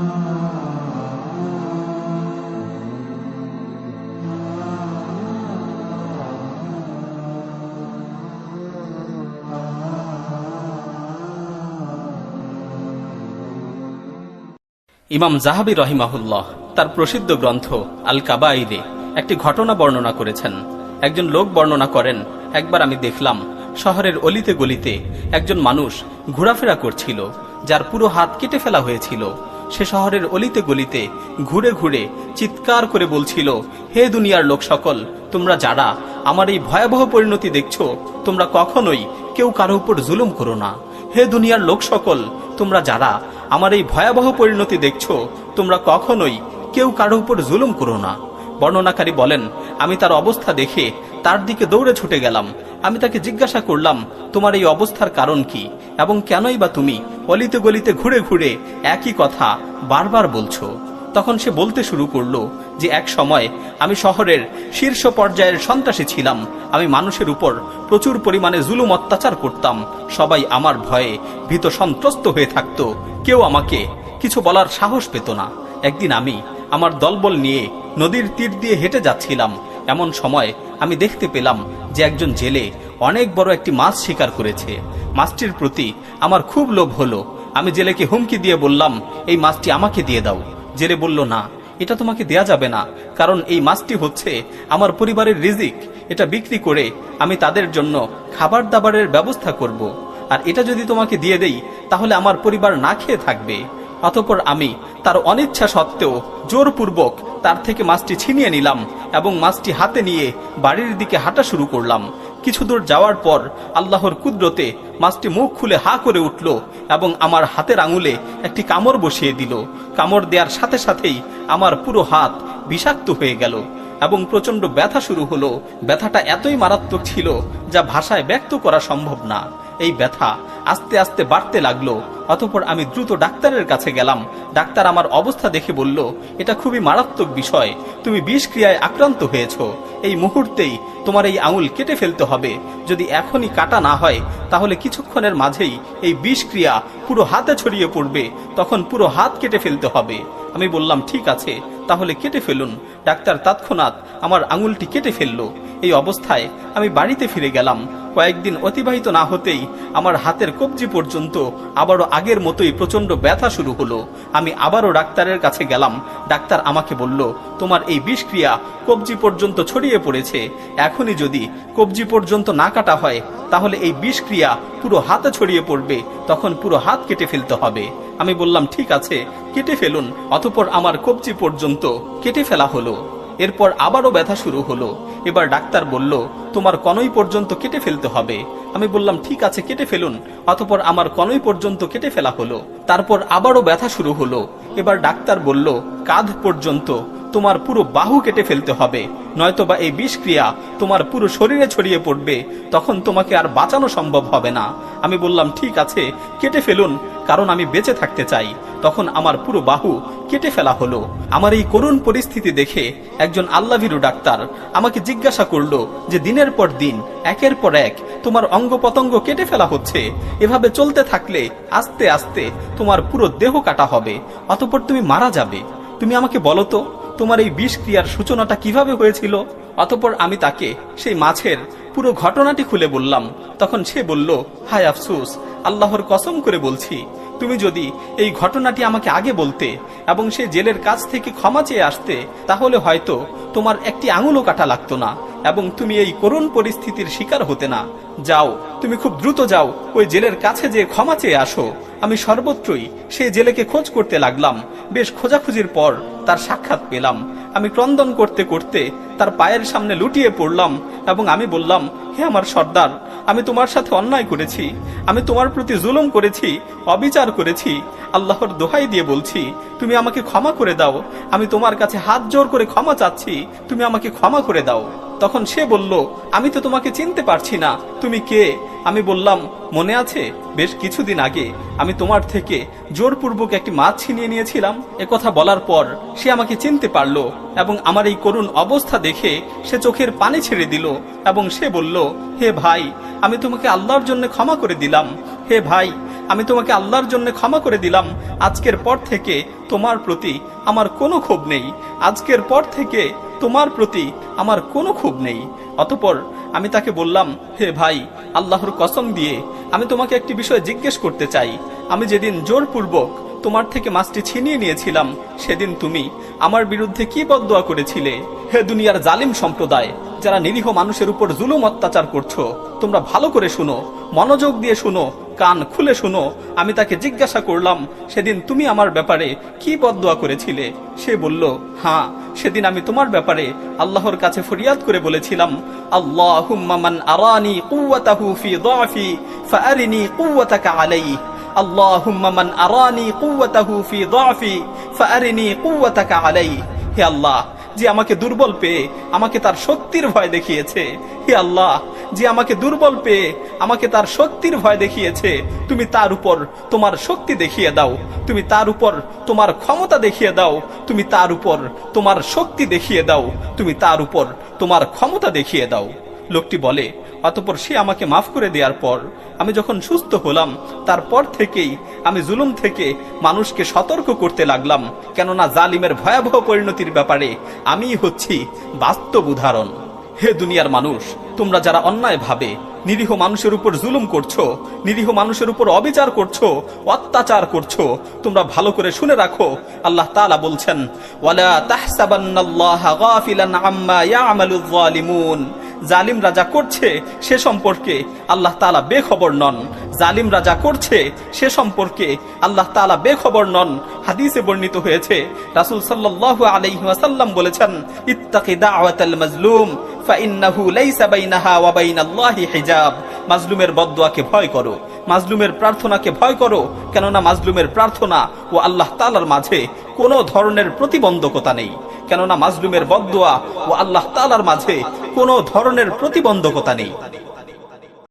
ইমাম জাহাবি রহিমাহুল্লাহ, তার প্রসিদ্ধ গ্রন্থ আল কাবাইদে একটি ঘটনা বর্ণনা করেছেন। একজন লোক বর্ণনা করেন, একবার আমি দেখলাম শহরের অলিতে গলিতে একজন মানুষ ঘোরাফেরা করছিল, যার পুরো হাত কেটে ফেলা হয়েছিল। সে শহরের অলিতে গলিতে ঘুরে ঘুরে চিৎকার করে বলছিল, হে দুনিয়ার লোক সকল, তোমরা যারা আমার এই ভয়াবহ পরিণতি দেখছ, তোমরা কখনোই কেউ কারও উপর জুলুম করো না। হে দুনিয়ার লোক সকল, তোমরা যারা আমার এই ভয়াবহ পরিণতি দেখছ, তোমরা কখনোই কেউ কারও উপর জুলুম করো না। বর্ণনাকারী বলেন, আমি তার অবস্থা দেখে তার দিকে দৌড়ে ছুটে গেলাম। আমি তাকে জিজ্ঞাসা করলাম, তোমার এই অবস্থার কারণ কি? এবং কেনই বা তুমি অলিতে গলিতে ঘুরে ঘুরে একই কথা বারবার বলছো? তখন সে বলতে শুরু করল যে, এক সময় আমি শহরের শীর্ষ পর্যায়ের সন্ত্রাসী ছিলাম। আমি মানুষের উপর প্রচুর পরিমাণে জুলুম অত্যাচার করতাম। সবাই আমার ভয়ে ভীত সন্ত্রস্ত হয়ে থাকতো। কেউ আমাকে কিছু বলার সাহস পেত না। একদিন আমি আমার দলবল নিয়ে নদীর তীর দিয়ে হেঁটে যাচ্ছিলাম। এমন সময় আমি দেখতে পেলাম যে একজন জেলে অনেক বড় একটি মাছ শিকার করেছে। মাছটির প্রতি আমার খুব লোভ হলো। আমি জেলেকে হুমকি দিয়ে বললাম, এই মাছটি আমাকে দিয়ে দাও। জেলে বলল, না, এটা তোমাকে দেয়া যাবে না, কারণ এই মাছটি হচ্ছে আমার পরিবারের রিজিক। এটা বিক্রি করে আমি তাদের জন্য খাবার দাবারের ব্যবস্থা করব। আর এটা যদি তোমাকে দিয়ে দেই, তাহলে আমার পরিবার না খেয়ে থাকবে। অতপর আমি তার অনিচ্ছা সত্ত্বেও জোরপূর্বক তার থেকে মাছটি ছিনিয়ে নিলাম এবং মাছটি হাতে নিয়ে বাড়ির দিকে হাঁটা শুরু করলাম। কিছু দূর যাওয়ার পর আল্লাহর কুদরতে মাছটি মুখ খুলে হা করে উঠল এবং আমার হাতের আঙুলে একটি কামড় বসিয়ে দিল। কামড় দেওয়ার সাথে সাথেই আমার পুরো হাত বিষাক্ত হয়ে গেল এবং প্রচণ্ড ব্যথা শুরু হলো। ব্যথাটা এতই মারাত্মক ছিল যা ভাষায় ব্যক্ত করা সম্ভব না। এই ব্যথা আস্তে আস্তে বাড়তে লাগল। অতপর আমি দ্রুত ডাক্তারের কাছে গেলাম। ডাক্তার আমার অবস্থা দেখে বলল, এটা খুবই মারাত্মক বিষয়। তুমি বিষক্রিয়ায় আক্রান্ত হয়েছ। এই মুহূর্তেই তোমার এই আঙুল কেটে ফেলতে হবে। যদি এখনই কাটা না হয়, তাহলে কিছুক্ষণের মাঝেই এই বিষক্রিয়া পুরো হাতে ছড়িয়ে পড়বে। তখন পুরো হাত কেটে ফেলতে হবে। আমি বললাম, ঠিক আছে, তাহলে কেটে ফেলুন। ডাক্তার তৎক্ষণাৎ আমার আঙুলটি কেটে ফেলল। এই অবস্থায় আমি বাড়িতে ফিরে গেলাম। কয়েকদিন অতিবাহিত না হতেই আমার হাতের কবজি পর্যন্ত আবারও আগের মতোই প্রচণ্ড ব্যথা শুরু হলো। আমি আবারও ডাক্তারের কাছে গেলাম। ডাক্তার আমাকে বলল, তোমার এই বিষক্রিয়া কবজি পর্যন্ত ছড়িয়ে পড়েছে। এখনই যদি কবজি পর্যন্ত না কাটা হয়, তাহলে এই বিষক্রিয়া পুরো হাতে ছড়িয়ে পড়বে। তখন পুরো হাত কেটে ফেলতে হবে। আমি বললাম, ঠিক আছে, কেটে ফেলুন। অতপর আমার কবজি পর্যন্ত কেটে ফেলা হলো। এরপর আবারও ব্যথা শুরু হলো। এবার ডাক্তার বলল, তোমার কনই পর্যন্ত কেটে ফেলতে হবে। আমি বললাম, ঠিক আছে, কেটে ফেলুন। অতপর আমার কনই পর্যন্ত কেটে ফেলা হলো। তারপর আবারও ব্যথা শুরু হলো। এবার ডাক্তার বলল, কাঁধ পর্যন্ত, তোমার পুরো বাহু কেটে ফেলতে হবে। নয়তোবা এই বিষক্রিয়া তোমার পুরো শরীরে ছড়িয়ে পড়বে। তখন তোমাকে আর বাঁচানো সম্ভব হবে না। আমি বললাম, ঠিক আছে, কেটে ফেলুন। কারণ আমি বেঁচে থাকতে চাই, তখন আমার পুরো বাহু কেটে ফেলা হলো। আমার এই করুণ পরিস্থিতি দেখে একজন আল্লাভিরু ডাক্তার আমাকে জিজ্ঞাসা করল যে, দিনের পর দিন, একের পর এক, তোমার অঙ্গ পতঙ্গ কেটে ফেলা হচ্ছে। এভাবে চলতে থাকলে আস্তে আস্তে তোমার পুরো দেহ কাটা হবে, অতপর তুমি মারা যাবে। তুমি আমাকে বলো তো, তোমার এই বিষ ক্রিয়ার সূচনাটা কীভাবে হয়েছিল? অতপর আমি তাকে সেই মাছের পুরো ঘটনাটি খুলে বললাম। তখন সে বলল, হায় আফসুস, আল্লাহর কসম করে বলছি, তুমি যদি এই ঘটনাটি আমাকে আগে বলতে এবং সে জেলের কাছ থেকে ক্ষমা চেয়ে আসতে, তাহলে হয়তো তোমার একটি আঙুলও কাটা লাগতো না এবং তুমি এই করুণ পরিস্থিতির শিকার হতে না। যাও, তুমি খুব দ্রুত যাও, ওই জেলের কাছে যে ক্ষমা চেয়ে আসো। আমি সর্বত্রই সে জেলেকে খোঁজ করতে লাগলাম। বেশ খোঁজাখুঁজির পর তার সাক্ষাৎ পেলাম। আমি ক্রন্দন করতে করতে তার পায়ের সামনে লুটিয়ে পড়লাম এবং আমি বললাম, হে আমার সর্দার, আমি তোমার সাথে অন্যায় করেছি। আমি তোমার প্রতি জুলুম করেছি, অবিচার করেছি। আল্লাহর দোহাই দিয়ে বলছি, তুমি আমাকে ক্ষমা করে দাও। আমি তোমার কাছে হাত জোর করে ক্ষমা চাচ্ছি, তুমি আমাকে ক্ষমা করে দাও। তখন সে বলল, আমি তো তোমাকে চিনতে পারছি না। তুমি কে? আমি বললাম, মনে আছে? বেশ কিছুদিন আগে আমি তোমার থেকে জোরপূর্বক একটি মাছ ছিনিয়ে নিয়েছিলাম। কথা বলার পর সে আমাকে চিনতে পারল এবং আমার এই করুণ অবস্থা দেখে সে চোখের পানি ছেড়ে দিল এবং সে বলল, হে ভাই, আমি তোমাকে আল্লাহর জন্য ক্ষমা করে দিলাম। হে ভাই, আমি তোমাকে আল্লাহর জন্য ক্ষমা করে দিলাম। আজকের পর থেকে তোমার প্রতি আমার কোনো ক্ষোভ নেই। আজকের পর থেকে তোমার প্রতি আমার কোনো ক্ষোভ নেই। অতপর আমি তাকে বললাম, হে ভাই, আল্লাহর কসম দিয়ে আমি তোমাকে একটি বিষয় জিজ্ঞেস করতে চাই। আমি যেদিন জোরপূর্বক তোমার থেকে মাছটি ছিনিয়ে নিয়েছিলাম। সেদিন তুমি আমার বিরুদ্ধে কি বদদোয়া করেছিলে? হে দুনিয়ার জালিম সম্প্রদায়, যারা নিরীহ মানুষের উপর জুলুম অত্যাচার করছ, তোমরা ভালো করে শুনো, মনোযোগ দিয়ে শুনো, কান খুলে শুনো। আমি তাকে জিজ্ঞাসা করলাম, সেদিন তুমি আমার ব্যাপারে কি বদদোয়া করেছিলে? সে বলল হ্যাঁ সেদিন আমি তোমার ব্যাপারে আল্লাহর কাছে ফরিয়াদ করে বলেছিলাম আল্লাহ আরানি কুওয়াতাহু ফি আলাইহি। আল্লাহুম্মা মান আরানি কুওয়াতাহু ফি হে আল্লাহ, যে আমাকে দুর্বল পেয়ে আমাকে তার শক্তির ভয় দেখিয়েছে। হে আল্লাহ, যে আমাকে দুর্বল পেয়ে আমাকে তার শক্তির ভয় দেখিয়েছে। তুমি তার উপর তোমার শক্তি দেখিয়ে দাও। তুমি তার উপর তোমার ক্ষমতা দেখিয়ে দাও। তুমি তার উপর তোমার শক্তি দেখিয়ে দাও। তুমি তার উপর তোমার ক্ষমতা দেখিয়ে দাও। লোকটি বলে, অতপর সে আমাকে মাফ করে দেওয়ার পর আমি যখন সুস্থ হলাম, তারপর থেকেই আমি জুলুম থেকে মানুষকে সতর্ক করতে লাগলাম। কেননা জালিমের ভয়াবহ পরিণতির ব্যাপারে আমি হচ্ছি বাস্তব উদাহরণ। হে দুনিয়ার মানুষ, তোমরা যারা অন্যায় ভাবে, নিরীহ মানুষের উপর জুলুম করছ, নিরীহ মানুষের উপর অবিচার করছ, অত্যাচার করছ, তোমরা ভালো করে শুনে রাখো, আল্লাহ তাআলা বলছেন, ওয়ালা আম্মা জালিম রাজা করছে সে সম্পর্কে আল্লাহ তাআলা বেখবর নন। জালিম রাজা করছে সে সম্পর্কে আল্লাহ তাআলা বেখবর নন। হাদিসে বর্ণিত হয়েছে, রাসূল সাল্লাল্লাহু আলাইহি ওয়াসাল্লাম বলেছেন, ইত্তাকি দাওয়াতাল মাজলুম, ফাইন্নাহু লাইসা বাইনাহা ওয়া বাইনাল্লাহি মাজলুমের বদদোয়াকে ভয় করো, মাজলুমের প্রার্থনাকে ভয় করো, কেননা মাজলুমের প্রার্থনা ও আল্লাহ তাআলার মাঝে কোনো ধরনের প্রতিবন্ধকতা নেই। কেননা মাজলুমের বদুয়া ও আল্লাহ তালার মাঝে কোনো ধরনের প্রতিবন্ধকতা নেই।